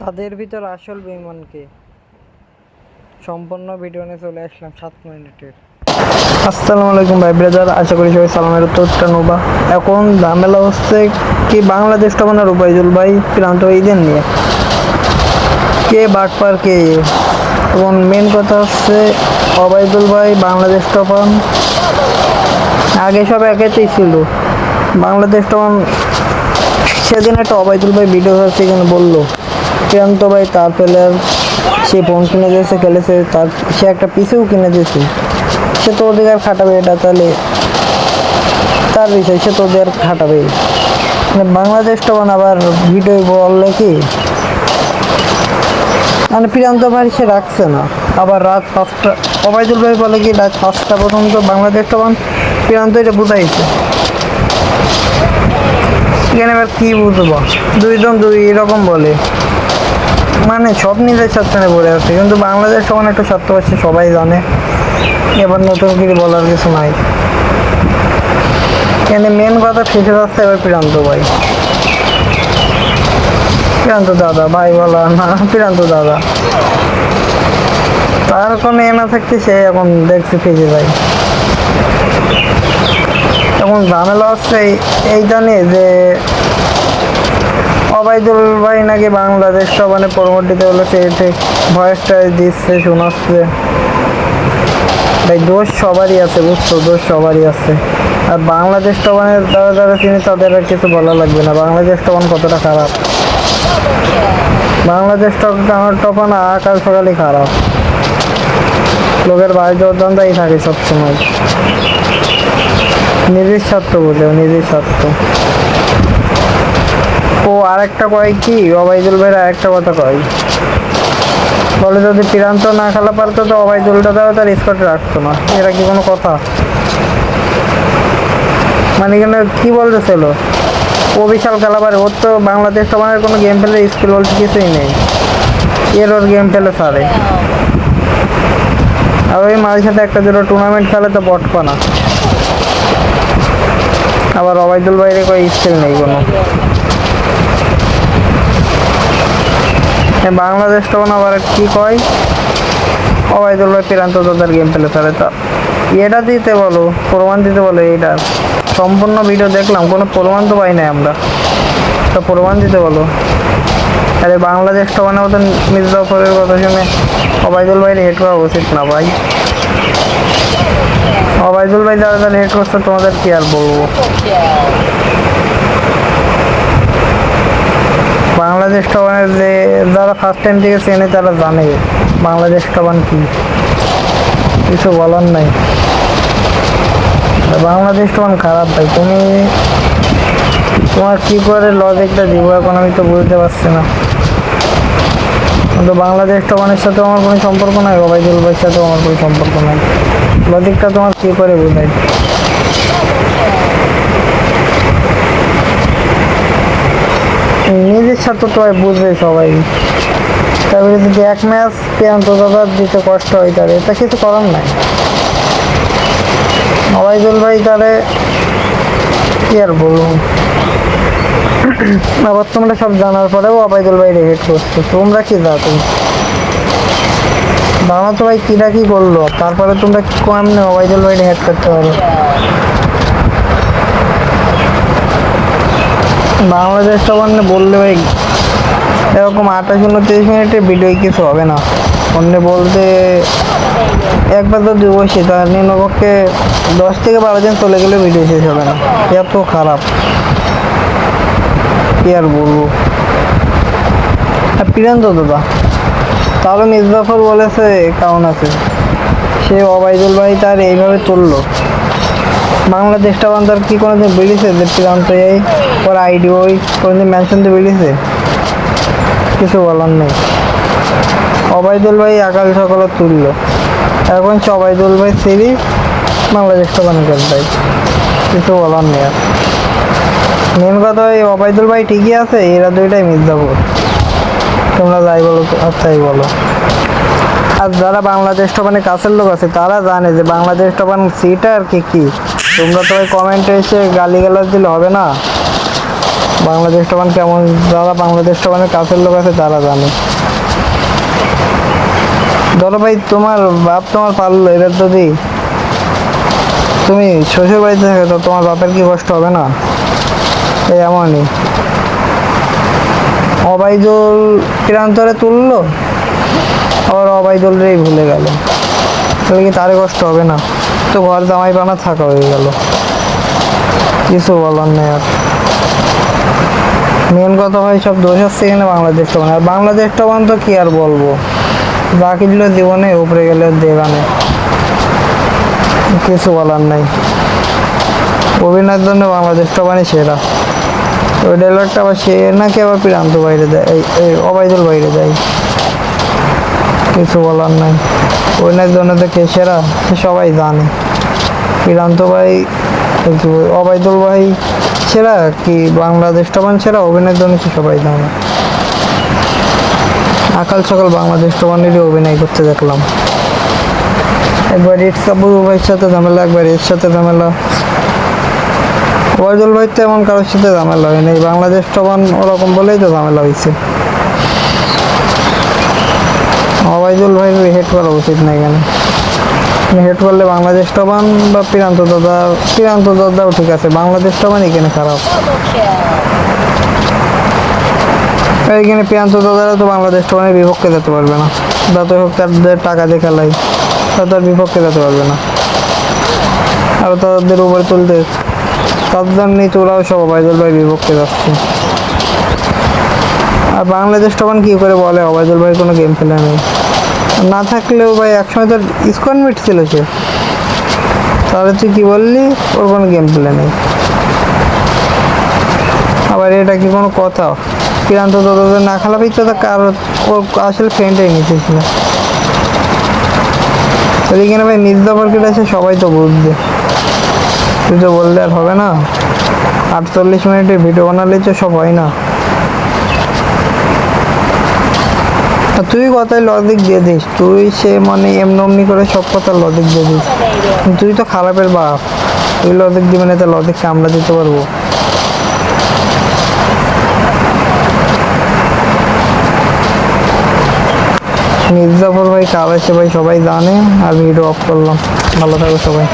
তাদের ভিতর আসল বেইমানকে সম্পূর্ণ ভিডিও নিয়ে চলে আসলাম সাত মিনিটের। আসসালামু আলাইকুম ভাই ব্রাদার, আশা করি সবাই সালামের উত্তরটা নোবা। এখন ঝামেলা হচ্ছে কি বাংলাদেশ টপানোর উপায়জুল ভাই প্রান্ত ঈদের নিয়ে। কে বাটপার কে? এবং মেন কথা হচ্ছে অবায়দুল ভাই, বাংলাদেশ টপান আগে সব একেতেই ছিল। বাংলাদেশ টপান সেদিন একটা অবায়দুল ভাই ভিডিও হচ্ছে এখানে বলল। প্রিয়ান্ত ভাই, তার প্লেয়ার সে ফোন কিনে দিয়েছে, খেলেছে, তার, সে একটা পিসেও কিনে দিয়েছে। সে তো আর খাটাবে এটা তাহলে? তার বিষয়, সে তো ওদের খাটাবে মানে বাংলাদেশ তখন আবার ভিডিও বললে কি? মানে প্রিয়ান্ত ভাই সে রাখছে না। আবার রাত পাঁচটা অবায়দুল ভাই বলে কি, রাত পাঁচটা পর্যন্ত বাংলাদেশ তখন প্রিয়ান্ত এটা বুঝাইছে। এখানে এবার কি বুঝব? দুইজন দুই এরকম বলে। মানে সব নিজের স্বার্থে পড়ে আছে, কিন্তু বাংলাদেশ সমান একটু আছে, সবাই জানে। এবার নতুন কিছু বলার কিছু নাই। এখানে মেন কথা ফেসে যাচ্ছে এবার প্রিয়ান্ত ভাই। প্রিয়ান্ত দাদা, ভাই বলা না, প্রিয়ান্ত দাদা। তার কোনো এ না থাকতে সে এখন দেখছি ফেসে যায়। এখন ঝামেলা হচ্ছে এই- নিয়ে যে অবায়দুল ভাই নাকি বাংলাদেশ মানে পরবর্তীতে হলো সে ঠিক ভয়েসটা দিচ্ছে, শোনাচ্ছে। ভাই, দোষ সবারই আছে, বুঝছ? দোষ সবারই আছে। আর বাংলাদেশটা মানে যারা যারা চিনি, তাদের আর কিছু বলা লাগবে না। বাংলাদেশটা মানে কতটা খারাপ? বাংলাদেশটা আমার টপান আকাল সকালই খারাপ। লোকের বাড়ি জোরদান্দাই থাকে সবসময়। নিজের স্বার্থ বোঝে, নিজের স্বার্থ। ও আরেকটা কয় কি? অবাইদুল ভাইয়ের আরেকটা কথা কয়। বলে যদি প্রান্ত না খেলা পারতো তো অবাইদুলটা দেওয়া তার স্কটে রাখতো না। এরা কি কোনো কথা? মানে এখানে কি বলতেছিল ও বিশাল খেলা পারে ওর তো বাংলাদেশ সমানের কোনো গেম ফেলে স্কিল বলতে কিছুই নেই। এর ওর গেম ফেলে সারে আর ওই মাঝে সাথে একটা দুটো টুর্নামেন্ট খেলে তো বটপা না আবার অবাইদুল বাইরে কয় স্কিল নেই কোনো। বাংলাদেশ তখন আবার কি কয়? অবাইদুল ভাই প্রান্ত তাদের গেম পেলে তাহলে তা। এটা দিতে বলো, প্রমাণ দিতে বলো এইটা। সম্পূর্ণ ভিডিও দেখলাম, কোনো প্রমাণ তো পাই নাই আমরা। তো প্রমাণ দিতে বলো। আরে বাংলাদেশ তখন মতন মির্জাফরের কথা শুনে অবাইদুল ভাইয়ের হেড করা উচিত না ভাই। অবাইদুল ভাই যারা যারা হেড করছে, তোমাদের কি আর বলব? বাংলাদেশ টবানের যে যারা ফার্স্ট টাইম থেকে চেনে তারা জানে বাংলাদেশ টবান কি। কিছু বলার নাই। বাংলাদেশ টবান খারাপ ভাই, তুমি তোমার কি করে লজিকটা দিব এখন আমি তো বুঝতে পারছি না। কিন্তু বাংলাদেশ টবানের সাথে আমার কোনো সম্পর্ক নাই ওবাইদুল ভাইয়ের সাথে আমার কোনো সম্পর্ক নাই। লজিকটা তোমার কি করে বোঝাই নিজের সাথে তো বুঝবে সবাই। তারপরে যদি এক ম্যাচ প্রিয়ান্ত দাদার দিতে কষ্ট হয় তার এটা কিছু করার নাই। অবাইদুল ভাই তারে কি আর বলব? আবার তোমরা সব জানার পরেও অবাইদুল ভাই রেহেট করছ। তোমরা কি তুমি বাবা তো ভাই কিরা কি করল তারপরে তোমরা কি কেমনে অবাইদুল ভাই হেড করতে পারো? বাংলাদেশ মানে বললে ভাই, এরকম আঠাশ উনত্রিশ মিনিটের ভিডিও কিছু হবে না। অন্য বলতে একবার তো দুই বসে তার নিম্নপক্ষে দশ থেকে বারো দিন চলে গেলে ভিডিও শেষ হবে না। এত খারাপ। কি আর বলব? আর প্রিয়ান্ত দাদা। তাহলে মির্জাফর বলেছে, কারণ আছে। সে অবাইদুল ভাই তার এইভাবে তুললো। বাংলাদেশটা বান্দার কি কোনোদিন বেরিয়েছে যে প্রান্ত এই ওর আইডি ওই কোনোদিন মেনশন দিয়ে বেরিয়েছে কিছু বলার নেই। অবাইদুল ভাই আকাল সকালে তুললো। এখন সে অবাইদুল ভাই সিরি বাংলাদেশটা বানাতে ভাই। কিছু বলার নেই আর। মেন কথা ওই অবাইদুল ভাই ঠিকই আছে, এরা দুইটাই মির্জাপুর। তোমরা যাই বলো তো- আর তাই বলো। আর যারা বাংলাদেশ টপানের কাছের লোক আছে, তারা জানে যে বাংলাদেশ টপান সিটা আর কি কি? তোমরা তো ওই কমেন্টে এসে গালি গালাজ দিলে হবে না? বাংলাদেশ টবান কেমন? যারা বাংলাদেশ টবানের কাছের লোক আছে, তারা জানে। ধরো ভাই, তোমার বাপ তোমার পারল এবার যদি তুমি শ্বশুর বাড়িতে থাকো, তো তোমার বাপের কি কষ্ট হবে না? এই এমনই। অবাইদুল প্রান্তরে তুললো, আবার অবাইদুলরেই ভুলে গেল। তাহলে কি তারে কষ্ট হবে না? তো ঘর জামাই পানা থাকা হয়ে গেল। কিছু বলার নেই আর। মেন কথা হয় সব দোষ হচ্ছে এখানে বাংলাদেশ টবান আর বাংলাদেশ টবান তো কি আর বলব? বাকি দিল জীবনে উপরে গেলে দেবানে। কিছু বলার নাই। অভিনয়ের জন্য বাংলাদেশ টবানই সেরা। ওই ডায়লগটা আবার সে নাকি আবার প্রান্ত বাইরে দেয়। এই অবাইদুল বাইরে দেয়। কিছু বলার নাই। অভিনয়ের জন্য তো কে সেরা? সে সবাই জানে। প্রান্ত ভাই অবাইদুল ভাই সেরা কি বাংলাদেশ টবান সেরা অভিনয়ের জন্য কি সবাই জানে? আকাল সকাল বাংলাদেশ টবানেরই অভিনয় করতে দেখলাম। একবার রিট কাপুর ভাইয়ের সাথে ঝামেলা, একবার এর সাথে ঝামেলা। ওয়াইদুল ভাই তো এমন কারোর সাথে ঝামেলা হয়নি। এই বাংলাদেশ টবান ওরকম বলেই তো ঝামেলা হয়েছে। ওবায়দুল ভাই হেড করা উচিত না এখানে। হেড করলে বাংলাদেশ টবান বা প্রান্ত দাদা প্রান্ত দাদাও ঠিক আছে, বাংলাদেশ টবান এখানে খারাপ। এইখানে প্রান্ত দাদারা তো বাংলাদেশ টবানের বিপক্ষে যেতে পারবে না। যত হোক তাদের টাকা দিয়ে খেলাই তার বিপক্ষে যেতে পারবে না। আর তাদের উপরে তুলতে, তাদের নিচে ওরাও সব অবায়দুল ভাই বিপক্ষে যাচ্ছে। আর বাংলাদেশ টবান কি করে বলে অবায়দুল ভাই কোনো গেম খেলে নেই। না থাকলেও ভাই, একসময় তোর স্কোয়ার মিট ছিল সে। তাহলে তুই কি বললি? ওর কোনো গেম প্লে নেই। আবার এটা কি কোনো কথা? প্রান্ত দাদাদের না খেলা পেয়েছে তো কার ওর আসলে ফ্রেন্ডই নিতেছিল এখানে ভাই, নিজ দফার আছে সবাই তো বুঝবে। তুই তো বললে আর হবে না। আটচল্লিশ মিনিটের ভিডিও বানালে তো সব হয় না আর তুই কথায় লজিক দিয়ে দিস। তুই সে মানে এমনি অমনি করে সব কথা লজিক দিয়ে দিস। তুই তো খারাপের বাপ। তুই লজিক দিবি না তো লজিককে আমরা দিতে পারব? মির্জাফর ভাই, কাল আছে ভাই সবাই জানে, আর ভিডিও অফ করলাম। ভালো থাকো সবাই।